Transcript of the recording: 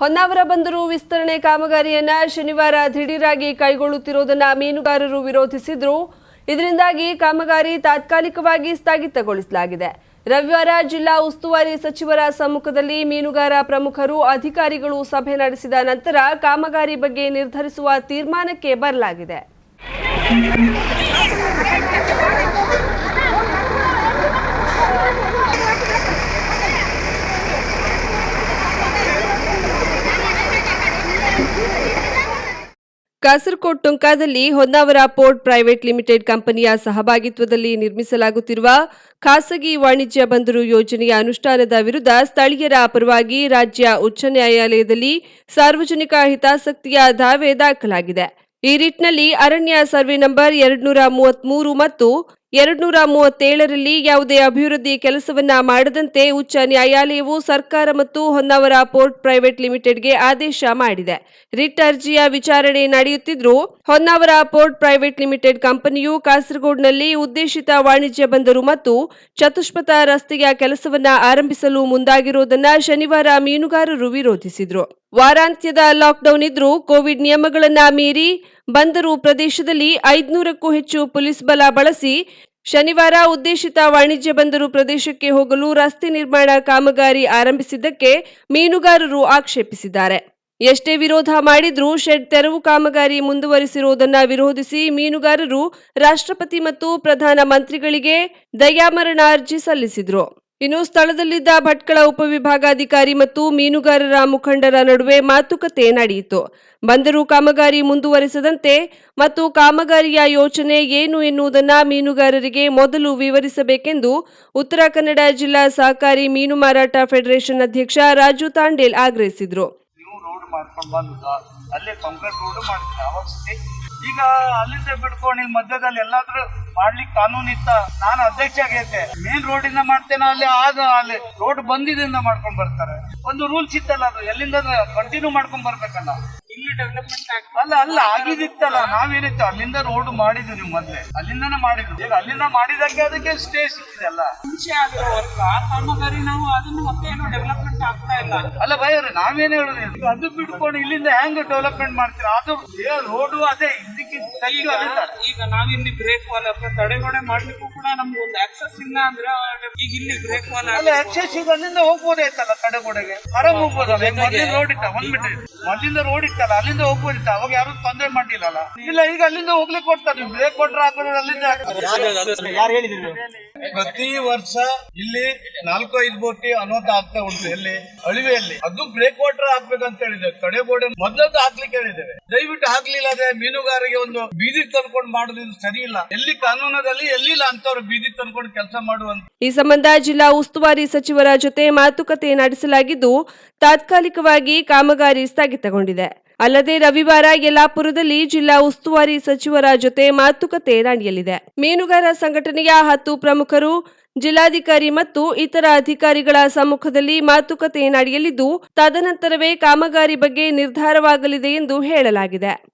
ಹೊನ್ನಾವರ ಬಂದರು ವಿಸ್ತರಣೆ ಕಾಮಗಾರಿಯನ್ನ ಶನಿವಾರ ದಿಢೀರಾಗಿ ಕೈಗೊಳ್ಳುತ್ತಿರುವುದನ್ನ ಮೀನುಗಾರರು ವಿರೋಧಿಸಿದ್ರು. ಇದರಿಂದಾಗಿ ಕಾಮಗಾರಿ ತಾತ್ಕಾಲಿಕವಾಗಿ ಸ್ಥಗಿತಗೊಳಿಸಲಾಗಿದೆ. ರವಿವಾರ ಜಿಲ್ಲಾ ಉಸ್ತುವಾರಿ ಸಚಿವರ ಸಮ್ಮುಖದಲ್ಲಿ ಮೀನುಗಾರ ಪ್ರಮುಖರು, ಅಧಿಕಾರಿಗಳು ಸಭೆ ನಡೆಸಿದ ನಂತರ ಕಾಮಗಾರಿ ಬಗ್ಗೆ ನಿರ್ಧರಿಸುವ ತೀರ್ಮಾನಕ್ಕೆ ಬರಲಾಗಿದೆ. ಕಾಸರಕೋಟ್ ಟೊಂಕಾದಲ್ಲಿ ಹೊನ್ನಾವರ ಪೋರ್ಟ್ ಪ್ರೈವೇಟ್ ಲಿಮಿಟೆಡ್ ಕಂಪನಿಯ ಸಹಭಾಗಿತ್ವದಲ್ಲಿ ನಿರ್ಮಿಸಲಾಗುತ್ತಿರುವ ಖಾಸಗಿ ವಾಣಿಜ್ಯ ಬಂದರು ಯೋಜನೆಯ ಅನುಷ್ಠಾನದ ವಿರುದ್ಧ ಸ್ಥಳೀಯರ ಪರವಾಗಿ ರಾಜ್ಯ ಉಚ್ಚ ನ್ಯಾಯಾಲಯದಲ್ಲಿ ಸಾರ್ವಜನಿಕ ಹಿತಾಸಕ್ತಿಯ ದಾವೆ ದಾಖಲಾಗಿದೆ. ಈ ನಿಟ್ಟಿನಲ್ಲಿ ಅರಣ್ಯ ಸರ್ವೆ ನಂಬರ್ ಎರಡ್ನೂರ ಮೂವತ್ಮೂರು ಮತ್ತು ಎರಡ್ನೂರ ಮೂವತ್ತೇಳರಲ್ಲಿ ಯಾವುದೇ ಅಭಿವೃದ್ಧಿ ಕೆಲಸವನ್ನ ಮಾಡದಂತೆ ಉಚ್ಚ ನ್ಯಾಯಾಲಯವು ಸರ್ಕಾರ ಮತ್ತು ಹೊನ್ನಾವರ ಪೋರ್ಟ್ ಪ್ರೈವೇಟ್ ಲಿಮಿಟೆಡ್ಗೆ ಆದೇಶ ಮಾಡಿದೆ. ರಿಟ್ ಅರ್ಜಿಯ ವಿಚಾರಣೆ ನಡೆಯುತ್ತಿದ್ರೂ ಹೊನ್ನಾವರ ಪೋರ್ಟ್ ಪ್ರೈವೇಟ್ ಲಿಮಿಟೆಡ್ ಕಂಪನಿಯು ಕಾಸರಗೋಡ್ನಲ್ಲಿ ಉದ್ದೇಶಿತ ವಾಣಿಜ್ಯ ಬಂದರು ಮತ್ತು ಚತುಷ್ಪಥ ರಸ್ತೆಯ ಕೆಲಸವನ್ನ ಆರಂಭಿಸಲು ಮುಂದಾಗಿರುವುದನ್ನ ಶನಿವಾರ ಮೀನುಗಾರರು ವಿರೋಧಿಸಿದ್ರು. ವಾರಾಂತ್ಯದ ಲಾಕ್ಡೌನ್ ಇದ್ರೂ ಕೋವಿಡ್ ನಿಯಮಗಳನ್ನ ಮೀರಿ ಬಂದರು. ಪ್ರದೇಶದಲ್ಲಿ ಐದುನೂರಕ್ಕೂ ಹೆಚ್ಚು ಪೊಲೀಸ್ ಬಲ ಬಳಸಿ ಶನಿವಾರ ಉದ್ದೇಶಿತ ವಾಣಿಜ್ಯ ಬಂದರು. ಪ್ರದೇಶಕ್ಕೆ ಹೋಗಲು ರಸ್ತೆ ನಿರ್ಮಾಣ ಕಾಮಗಾರಿ ಆರಂಭಿಸಿದ್ದಕ್ಕೆ ಮೀನುಗಾರರು ಆಕ್ಷೇಪಿಸಿದ್ದಾರೆ. ಎಷ್ಟೇ ವಿರೋಧ ಮಾಡಿದ್ರೂ ಶೆಡ್ ತೆರವು ಕಾಮಗಾರಿ ಮುಂದುವರಿಸಿರುವುದನ್ನು ವಿರೋಧಿಸಿ ಮೀನುಗಾರರು ರಾಷ್ಟ್ರಪತಿ ಮತ್ತು ಪ್ರಧಾನಮಂತ್ರಿಗಳಿಗೆ ದಯಾಮರಣ ಅರ್ಜಿ ಸಲ್ಲಿಸಿದ್ರು. ಇನ್ನು ಸ್ಥಳದಲ್ಲಿದ್ದ ಭಟ್ಕಳ ಉಪವಿಭಾಗಾಧಿಕಾರಿ ಮತ್ತು ಮೀನುಗಾರರ ಮುಖಂಡರ ನಡುವೆ ಮಾತುಕತೆ ನಡೆಯಿತು. ಬಂದರು ಕಾಮಗಾರಿ ಮುಂದುವರಿಸದಂತೆ ಮತ್ತು ಕಾಮಗಾರಿಯ ಯೋಚನೆ ಏನು ಎನ್ನುವುದನ್ನು ಮೀನುಗಾರರಿಗೆ ಮೊದಲು ವಿವರಿಸಬೇಕೆಂದು ಉತ್ತರ ಕನ್ನಡ ಜಿಲ್ಲಾ ಸಹಕಾರಿ ಮೀನು ಮಾರಾಟ ಫೆಡರೇಷನ್ ಅಧ್ಯಕ್ಷ ರಾಜು ತಾಂಡೇಲ್ ಆಗ್ರಹಿಸಿದರು. ಈಗ ಅಲ್ಲಿಂದ ಬಿಡ್ಕೊಂಡು ಮಧ್ಯದಲ್ಲಿ ಎಲ್ಲಾದ್ರೂ ಮಾಡ್ಲಿಕ್ಕೆ ಕಾನೂನು ಇತ್ತ ನಾನು ಅಧ್ಯಕ್ಷ ಆಗೈತೆ. ಮೇನ್ ಇಂದ ಮಾಡ್ತೇನೆ ಅಲ್ಲಿ ಆದ ಅಲ್ಲಿ ರೋಡ್ ಬಂದಿದಿಂದ ಮಾಡ್ಕೊಂಡ್ ಬರ್ತಾರೆ. ಒಂದು ರೂಲ್ಸ್ ಇತ್ತಲ್ಲ ಅದು ಎಲ್ಲಿಂದ ಕಂಟಿನ್ಯೂ ಮಾಡ್ಕೊಂಡ್ ಬರ್ಬೇಕಲ್ಲ. ಇಲ್ಲಿ ಡೆವಲಪ್ಮೆಂಟ್ ಅಲ್ಲ ಅಲ್ಲ ಆಗಿದಿತ್ತಲ್ಲ ನಾವೇನಿತ್ತು? ಅಲ್ಲಿಂದ ರೋಡ್ ಮಾಡಿದ್ವಿ ನೀವು ಮೊದ್ಲೆ. ಅಲ್ಲಿಂದನೇ ಮಾಡಿದ್ವಿ. ಈಗ ಅಲ್ಲಿಂದ ಮಾಡಿದಕ್ಕೆ ಅದಕ್ಕೆ ಸ್ಟೇ ಸಿಕ್ಕಿದೆ ಅಲ್ಲ. ಮುಂಚೆ ಆಗಿರೋ ವರ್ಕ್ ಆ ಕಾಮಗಾರಿ ನಾವು ಅದನ್ನು ಮತ್ತೆ ಏನು ಡೆವಲಪ್ಮೆಂಟ್ ಆಗ್ತಾ ಇಲ್ಲ. ಅಲ್ಲ ಭಯವ್ರೆ ನಾವೇನ್ ಹೇಳುದು? ಅದು ಬಿಟ್ಕೊಂಡು ಇಲ್ಲಿಂದ ಹೆಂಗ್ ಡೆವಲಪ್ಮೆಂಟ್ ಮಾಡ್ತೀರಾ? ಅದು ರೋಡು ಅದೇ ಇದಕ್ಕೆ ಈಗ ಈಗ ನಾವಿಲ್ಲಿ ಬ್ರೇಕ್ ವಾಲ್ ಅಥವಾ ತಡೆಗೋಡೆ ಮಾಡ್ಲಿಕ್ಕೂ ಕೂಡ ನಮ್ಗೆ ಒಂದು ಆಕ್ಸೆಸ್ ಇಲ್ಲ ಅಂದ್ರೆ ಈಗ ಇಲ್ಲಿ ಬ್ರೇಕ್ ವಾಲ್ ಅಲ್ಲ ಆಕ್ಸೆಸ್ ಈಗ ಅಲ್ಲಿಂದ ಹೋಗ್ಬೋದಾಯ್ತಲ್ಲ ತಡೆಗೋಡೆಗೆ? ಆರಾಮ್ ಹೋಗ್ಬೋದಲ್ಲ ಮೊದ್ಲಿಂದ ರೋಡ್ ಇಟ್ಟ ಒಂದ್ ಮೀಟರ್ ಮೊದ್ಲಿಂದ ರೋಡ್ ಇತ್ತಲ್ಲ ಅಲ್ಲಿಂದ ಹೋಗ್ಬೋದಿತ್ತ? ಅವಾಗ ಯಾರು ತೊಂದರೆ ಇಲ್ಲ ಈಗ ಅಲ್ಲಿಂದ ಹೋಗ್ಲಿಕ್ಕೆ ಕೊಡ್ತಾರೆ. ನೀವು ಬ್ರೇಕ್ ಕೊಟ್ರೆ ಹಾಕೋದ್ರೆ ಅಲ್ಲಿಂದ ಪ್ರತಿ ವರ್ಷ ಇಲ್ಲಿ ನಾಲ್ಕು ಐದು ಬೋಟಿ ಅನಾಹುತ ಆಗ್ತಾ ಉಂಟು ಎಲ್ಲಿ ಅಳಿವೆಯಲ್ಲಿ. ಅದು ಬ್ರೇಕ್ ವಾಟರ್ ಹಾಕ್ಬೇಕಂತ ಹೇಳಿದ್ದೇವೆ ಬೋರ್ಡ್ ಮೊದಲದ್ದು ಹಾಕ್ಲಿಕ್ಕೆ ಹೇಳಿದ್ದೇವೆ. ದಯವಿಟ್ಟು ಹಾಕ್ಲಿಲ್ಲ ಅದೇ ಮೀನುಗಾರಿಗೆ ಒಂದು ಬೀದಿ ತಂದ್ಕೊಂಡು ಮಾಡೋದು ಸರಿ ಇಲ್ಲ. ಎಲ್ಲಿ ಕಾನೂನದಲ್ಲಿ ಎಲ್ಲಿಲ್ಲ ಅಂತವ್ರು ಬೀದಿ ತಂದ್ಕೊಂಡು ಕೆಲಸ ಮಾಡುವಂತ ಈ ಸಂಬಂಧ ಜಿಲ್ಲಾ ಉಸ್ತುವಾರಿ ಸಚಿವರ ಜೊತೆ ಮಾತುಕತೆ ನಡೆಸಲಾಗಿದ್ದು ತಾತ್ಕಾಲಿಕವಾಗಿ ಕಾಮಗಾರಿ ಸ್ಥಗಿತಗೊಂಡಿದೆ. ಅಲ್ಲದೆ ರವಿವಾರ ಯಲ್ಲಾಪುರದಲ್ಲಿ ಜಿಲ್ಲಾ ಉಸ್ತುವಾರಿ ಸಚಿವರ ಜೊತೆ ಮಾತುಕತೆ ನಡೆಯಲಿದೆ. ಮೀನುಗಾರ ಸಂಘಟನೆಯ ಹತ್ತು ಪ್ರಮುಖರು, ಜಿಲ್ಲಾಧಿಕಾರಿ ಮತ್ತು ಇತರ ಅಧಿಕಾರಿಗಳ ಸಮ್ಮುಖದಲ್ಲಿ ಮಾತುಕತೆ ನಡೆಯಲಿದ್ದು, ತದನಂತರವೇ ಕಾಮಗಾರಿ ಬಗ್ಗೆ ನಿರ್ಧಾರವಾಗಲಿದೆ ಎಂದು ಹೇಳಲಾಗಿದೆ.